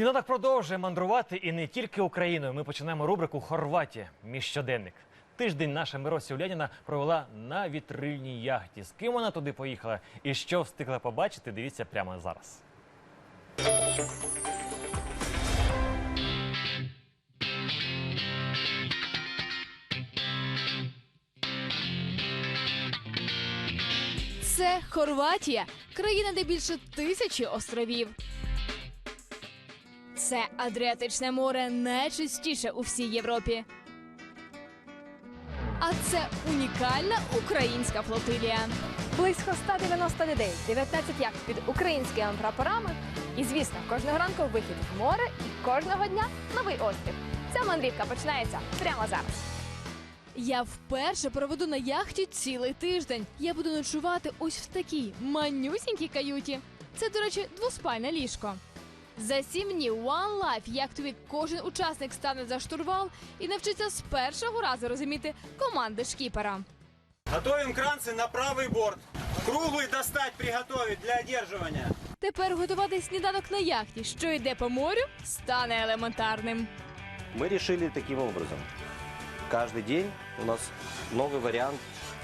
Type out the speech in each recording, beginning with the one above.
Сніданок продовжує мандрувати і не тільки Україною. Ми починаємо рубрику Хорватія. Мій щоденник. Тиждень наша Миросі Уляніна провела на вітрильній яхті. З ким вона туди поїхала і що встигла побачити, дивіться прямо зараз. Це Хорватія, країна, де більше тисячі островів. Це Адріатичне море найчистіше у всій Європі. А це унікальна українська флотилія. Близько 190 людей, 19 яхт під українськими прапорами. І звісно, кожного ранку вихід в море і кожного дня новий острів. Ця мандрівка починається прямо зараз. Я вперше проведу на яхті цілий тиждень. Я буду ночувати ось в такій манюсінькій каюті. Це, до речі, двоспальне ліжко. За сім днів One Life Yacht Week кожен учасник стане за штурвал і навчиться з першого разу розуміти команди шкіпера. Готовим кранцы на правый борт. Круглый достать, приготовить для одерживания. Тепер готувати сніданок на яхті, що йде по морю, стане елементарним. Мы решили таким образом. Каждый день у нас новый вариант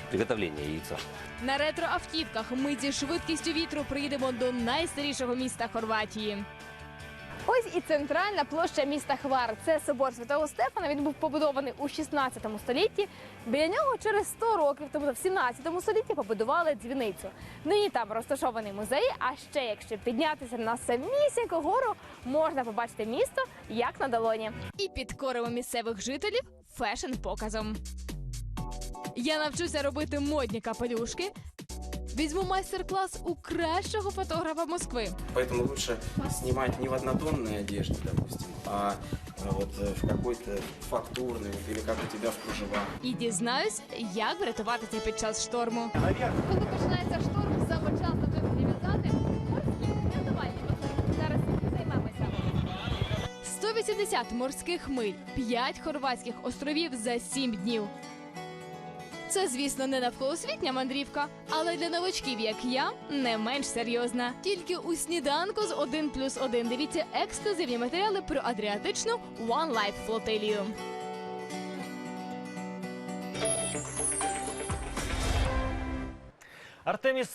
приготовления яйца. На ретроавтівках ми зі швидкістю вітру приїдемо до найстарішого міста Хорватії. Ось і центральна площа міста Хвар. Це собор Святого Стефана. Він був побудований у 16 столітті. Біля нього через 100 років, тобто в 17 столітті, побудували дзвіницю. Нині там розташований музей. А ще якщо піднятися на самісіньку гору, можна побачити місто як на долоні. і підкоримо місцевих жителів фешн-показом. Я навчуся робити модні капелюшки. Візьму майстер-клас у кращого фотографа Москви. Поэтому лучше снимать не в однотонной одежде, допустим, а э, вот э, в какой-то фактурной, вот, или как у тебя в кружевах. І дізнаюсь, як врятуватися під час шторму. Коли починається шторм, саме час над прив'язати морські рятувальні басейни. Зараз займемося. 180 морських миль, 5 хорватських островів за 7 днів. Це, звісно, не навколосвітня мандрівка, але для новачків, як я, не менш серйозна. Тільки у сніданку з 1 плюс 1 дивіться ексклюзивні матеріали про адріатичну One Life флотилію. Артеміс